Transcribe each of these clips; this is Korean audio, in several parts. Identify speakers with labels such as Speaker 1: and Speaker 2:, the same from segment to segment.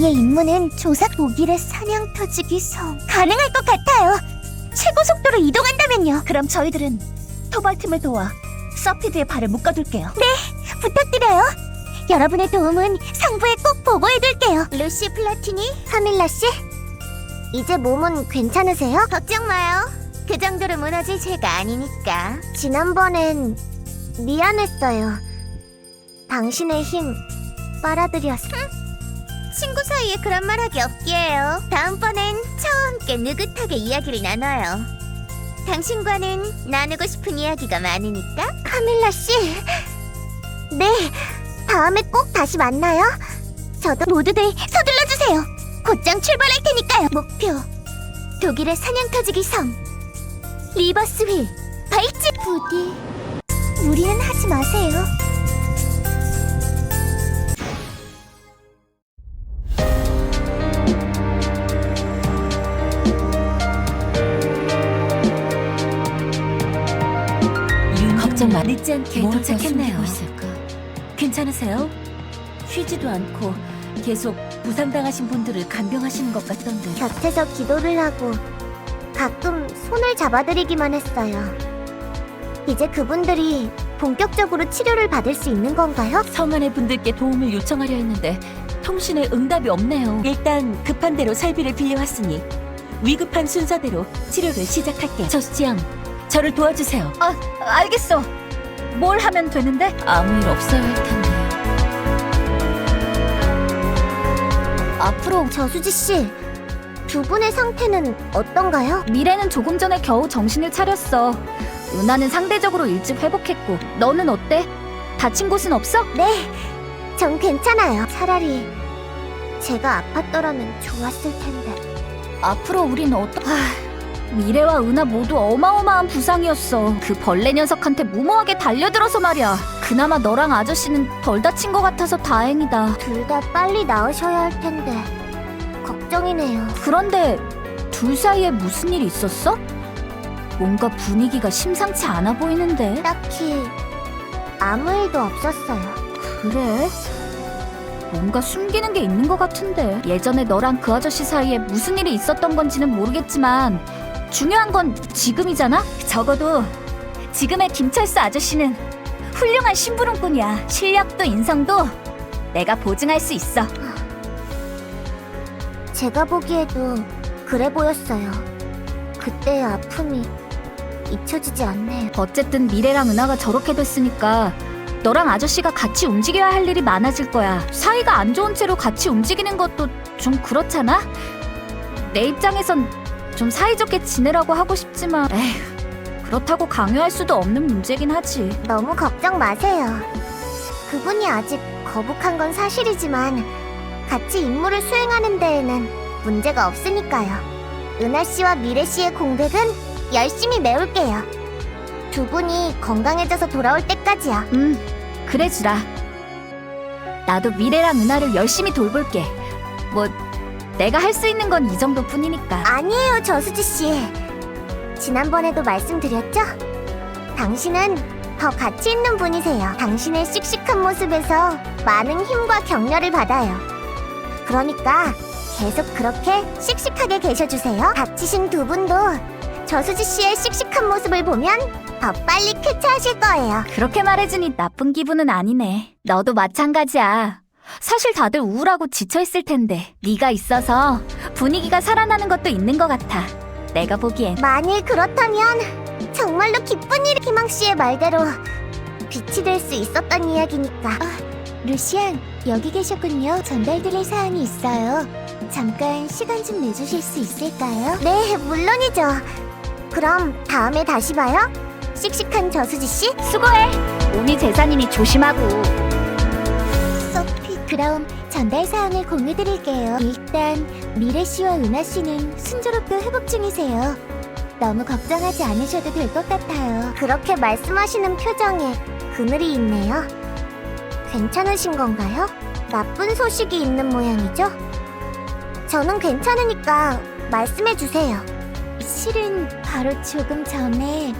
Speaker 1: 우리의 임무는 조삭 모길의 사냥 터지기 성. 가능할 것 같아요. 최고 속도로 이동한다면요. 그럼 저희들은 토벌팀을 도와 서피드의 발을 묶어둘게요. 네, 부탁드려요. 여러분의 도움은 상부에 꼭 보고해둘게요. 루시 플라티니, 카밀라 씨, 이제 몸은 괜찮으세요? 걱정 마요. 그 정도로 무너질 죄가 아니니까. 지난번엔 미안했어요. 당신의 힘 빨아들였어. 친구 사이에 그런 말하기 없기에요. 다음번엔 저와 함께 느긋하게 이야기를 나눠요. 당신과는 나누고 싶은 이야기가 많으니까. 카밀라 씨. 네, 다음에 꼭 다시 만나요. 저도 모두들 서둘러 주세요. 곧장 출발할 테니까요. 목표 독일의 사냥터지기 섬 리버스휠 발집 부디 무리는 하지 마세요.
Speaker 2: 늦지 않게
Speaker 3: 뭘
Speaker 2: 도착했네요.
Speaker 3: 있을까?
Speaker 2: 괜찮으세요? 쉬지도 않고 계속 부상당하신 분들을 간병하시는 것 같던데.
Speaker 1: 곁에서 기도를 하고 가끔 손을 잡아드리기만 했어요. 이제 그분들이 본격적으로 치료를 받을 수 있는 건가요?
Speaker 2: 성안의 분들께 도움을 요청하려 했는데 통신에 응답이 없네요. 일단 급한 대로 살비를 빌려왔으니 위급한 순서대로 치료를 시작할게요. 저수지양, 저를 도와주세요. 아, 알겠어. 뭘 하면 되는데? 아무 일 없어야 할 텐데.
Speaker 1: 앞으로 저수지 씨, 두 분의 상태는 어떤가요?
Speaker 3: 미래는 조금 전에 겨우 정신을 차렸어. 은하는 상대적으로 일찍 회복했고, 너는 어때? 다친 곳은 없어?
Speaker 1: 네, 전 괜찮아요. 차라리 제가 아팠더라면 좋았을 텐데.
Speaker 3: 앞으로 우린 어떠... 하... 미래와 은하 모두 어마어마한 부상이었어. 그 벌레 녀석한테 무모하게 달려들어서 말이야. 그나마 너랑 아저씨는 덜 다친 것 같아서 다행이다.
Speaker 1: 둘 다 빨리 나으셔야 할 텐데 걱정이네요.
Speaker 3: 그런데 둘 사이에 무슨 일 있었어? 뭔가 분위기가 심상치 않아 보이는데.
Speaker 1: 딱히 아무 일도 없었어요.
Speaker 3: 그래? 뭔가 숨기는 게 있는 것 같은데. 예전에 너랑 그 아저씨 사이에 무슨 일이 있었던 건지는 모르겠지만 중요한 건 지금이잖아? 적어도 지금의 김철수 아저씨는 훌륭한 심부름꾼이야. 실력도 인성도 내가 보증할 수 있어.
Speaker 1: 제가 보기에도 그래 보였어요. 그때의 아픔이 잊혀지지 않네요.
Speaker 3: 어쨌든 미래랑 은하가 저렇게 됐으니까 너랑 아저씨가 같이 움직여야 할 일이 많아질 거야. 사이가 안 좋은 채로 같이 움직이는 것도 좀 그렇잖아? 내 입장에선 좀 사이좋게 지내라고 하고 싶지만 에휴, 그렇다고 강요할 수도 없는 문제긴 하지.
Speaker 1: 너무 걱정 마세요. 그분이 아직 거북한 건 사실이지만 같이 임무를 수행하는 데에는 문제가 없으니까요. 은하 씨와 미래 씨의 공백은 열심히 메울게요. 두 분이 건강해져서 돌아올 때까지요.
Speaker 3: 음, 그래 주라. 나도 미래랑 은하를 열심히 돌볼게. 뭐 내가 할 수 있는 건 이 정도뿐이니까.
Speaker 1: 아니에요, 저수지 씨. 지난번에도 말씀드렸죠? 당신은 더 가치 있는 분이세요. 당신의 씩씩한 모습에서 많은 힘과 격려를 받아요. 그러니까 계속 그렇게 씩씩하게 계셔주세요. 다치신 두 분도 저수지 씨의 씩씩한 모습을 보면 더 빨리 쾌차하실 거예요.
Speaker 3: 그렇게 말해주니 나쁜 기분은 아니네. 너도 마찬가지야. 사실 다들 우울하고 지쳐있을 텐데 네가 있어서 분위기가 살아나는 것도 있는 것 같아. 내가 보기엔
Speaker 1: 만일 그렇다면 정말로 기쁜 일이 희망 씨의 말대로 빛이 될 수 있었던 이야기니까. 아, 루시안 여기 계셨군요. 전달드릴 사항이 있어요. 잠깐 시간 좀 내주실 수 있을까요? 네, 물론이죠. 그럼 다음에 다시 봐요. 씩씩한 저수지 씨.
Speaker 3: 수고해. 몸이 재산이니 조심하고.
Speaker 1: 그럼 전달 사항을 공유드릴게요. 일단 미래 씨와 은하 씨는 순조롭게 회복 중이세요. 너무 걱정하지 않으셔도 될 것 같아요. 그렇게 말씀하시는 표정에 그늘이 있네요. 괜찮으신 건가요? 나쁜 소식이 있는 모양이죠? 저는 괜찮으니까 말씀해 주세요. 실은 바로 조금 전에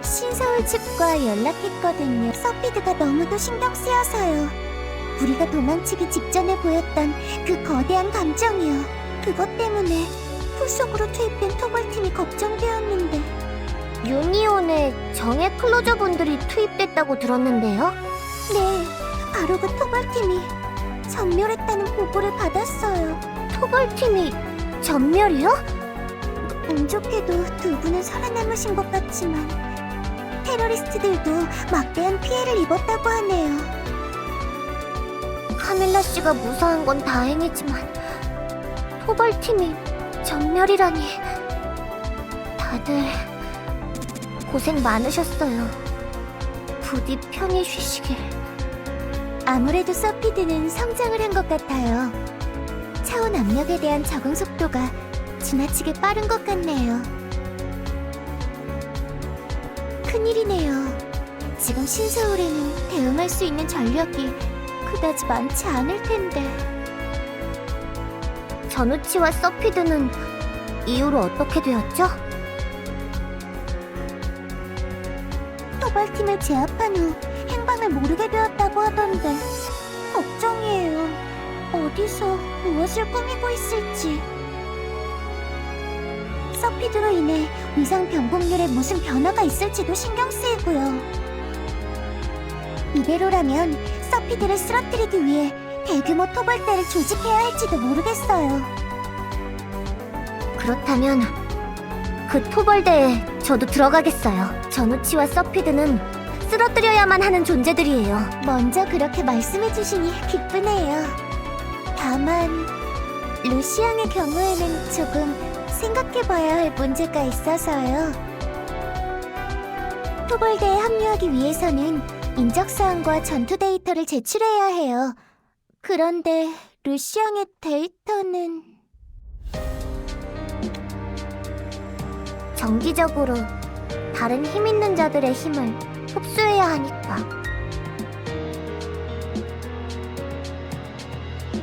Speaker 1: 신서울 측과 연락했거든요. 서피드가 너무도 신경 쓰여서요.
Speaker 4: 우리가 도망치기 직전에 보였던 그 거대한 감정이요. 그것 때문에 후속으로 투입된 토벌팀이 걱정되었는데. 유니온에 정예 클로저 분들이 투입됐다고 들었는데요? 네, 바로 그 토벌팀이 전멸했다는 보고를 받았어요. 토벌팀이 전멸이요? 운 좋게도 두 분은 살아남으신 것 같지만 테러리스트들도 막대한 피해를 입었다고 하네요. 카밀라 씨가 무사한 건 다행이지만 토벌팀이 전멸이라니 다들 고생 많으셨어요. 부디 편히 쉬시길. 아무래도 서피드는 성장을 한 것 같아요. 차원 압력에 대한 적응 속도가 지나치게 빠른 것 같네요. 큰일이네요. 지금 신서울에는 대응할 수 있는 전력이 그다지 많지 않을 텐데. 전우치와 서피드는 이후로 어떻게 되었죠? 토벌팀을 제압한 후 행방을 모르게 되었다고 하던데 걱정이에요. 어디서 무엇을 꾸미고 있을지. 서피드로 인해 위상 변곡률에 무슨 변화가 있을지도 신경 쓰이고요. 이대로라면 서피드를 쓰러뜨리기 위해 대규모 토벌대를 조직해야 할지도 모르겠어요. 그렇다면 그 토벌대에 저도 들어가겠어요. 전우치와 서피드는 쓰러뜨려야만 하는 존재들이에요. 먼저 그렇게 말씀해 주시니 기쁘네요. 다만 루시앙의 경우에는 조금 생각해봐야 할 문제가 있어서요. 토벌대에 합류하기 위해서는 인적사항과 전투 데이터를 제출해야 해요. 그런데 루시앙의 데이터는 정기적으로 다른 힘 있는 자들의 힘을 흡수해야 하니까.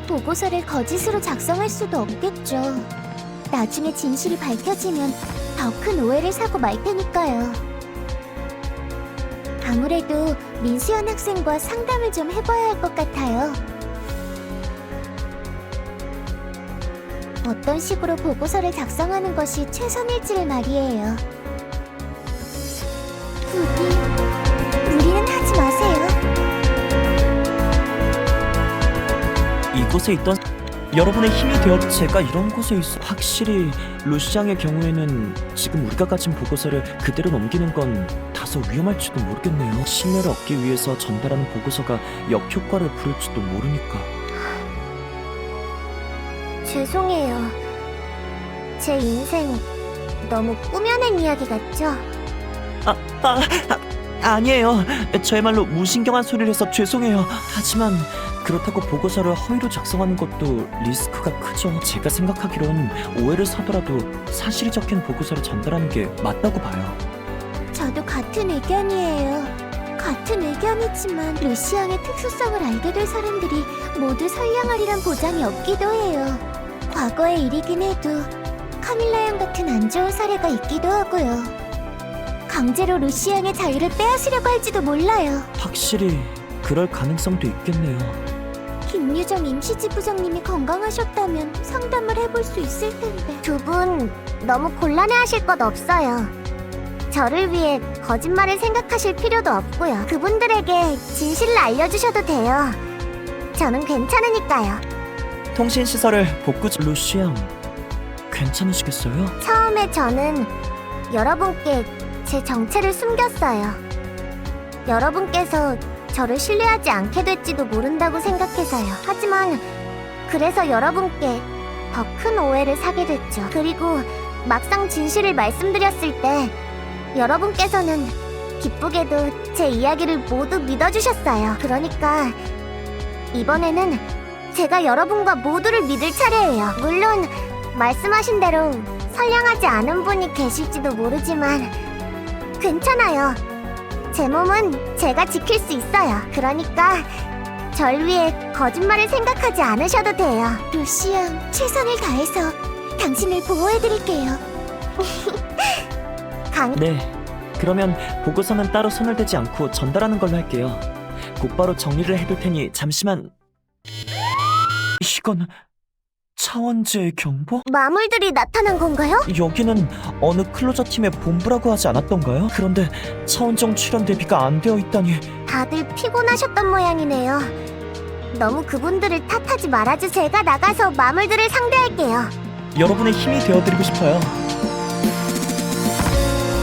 Speaker 4: 보고서를 거짓으로 작성할 수도 없겠죠. 나중에 진실이 밝혀지면 더 큰 오해를 사고 말 테니까요. 아무래도 민수연 학생과 상담을 좀 해봐야 할 것 같아요. 어떤 식으로 보고서를 작성하는 것이 최선일지를 말이에요. 부디 무리는 하지 마세요.
Speaker 5: 이곳에 있던 여러분의 힘이 되어 제가 이런 곳에 있어 확실히 루시앙의 경우에는 지금 우리가 가진 보고서를 그대로 넘기는 건 다소 위험할지도 모르겠네요 신뢰를 얻기 위해서 전달하는 보고서가 역효과를 부를지도 모르니까
Speaker 4: 죄송해요. 제 인생 너무 꾸며낸 이야기 같죠?
Speaker 5: 아, 아, 아 아니에요 저야말로 무신경한 소리를 해서 죄송해요 하지만 그렇다고 보고서를 허위로 작성하는 것도 리스크가 크죠 제가 생각하기론 오해를 사더라도 사실이 적힌 보고서를 전달하는 게 맞다고 봐요
Speaker 4: 저도 같은 의견이에요. 같은 의견이지만 루시앙의 특수성을 알게 될 사람들이 모두 선량하리란 보장이 없기도 해요. 과거의 일이긴 해도 카밀라 양 같은 안 좋은 사례가 있기도 하고요. 강제로 루시앙의 자유를 빼앗으려고 할지도 몰라요.
Speaker 5: 확실히 그럴 가능성도 있겠네요
Speaker 4: 김유정 임시지 부장님이 건강하셨다면 상담을 해볼 수 있을 텐데. 두 분 너무 곤란해하실 것 없어요. 저를 위해 거짓말을 생각하실 필요도 없고요. 그분들에게 진실을 알려주셔도 돼요. 저는 괜찮으니까요.
Speaker 5: 통신 시설을 복구 루시앙 괜찮으시겠어요?
Speaker 4: 처음에 저는 여러분께 제 정체를 숨겼어요. 여러분께서 저를 신뢰하지 않게 될지도 모른다고 생각해서요. 하지만 그래서 여러분께 더 큰 오해를 사게 됐죠. 그리고 막상 진실을 말씀드렸을 때 여러분께서는 기쁘게도 제 이야기를 모두 믿어주셨어요. 그러니까 이번에는 제가 여러분과 모두를 믿을 차례예요. 물론 말씀하신 대로 선량하지 않은 분이 계실지도 모르지만 괜찮아요. 제 몸은 제가 지킬 수 있어요. 그러니까 절 위해 거짓말을 생각하지 않으셔도 돼요. 루시앙, 최선을 다해서 당신을 보호해드릴게요. 강...
Speaker 5: 네 그러면 보고서는 따로 손을 대지 않고 전달하는 걸로 할게요 곧바로 정리를 해둘 테니 잠시만 이건 차원제의 경보?
Speaker 1: 마물들이 나타난 건가요?
Speaker 5: 여기는 어느 클로저 팀의 본부라고 하지 않았던가요? 그런데 차원정 출연 대비가 안 되어 있다니
Speaker 1: 다들 피곤하셨던 모양이네요. 너무 그분들을 탓하지 말아주 제가 나가서 마물들을 상대할게요.
Speaker 5: 여러분의 힘이 되어드리고 싶어요.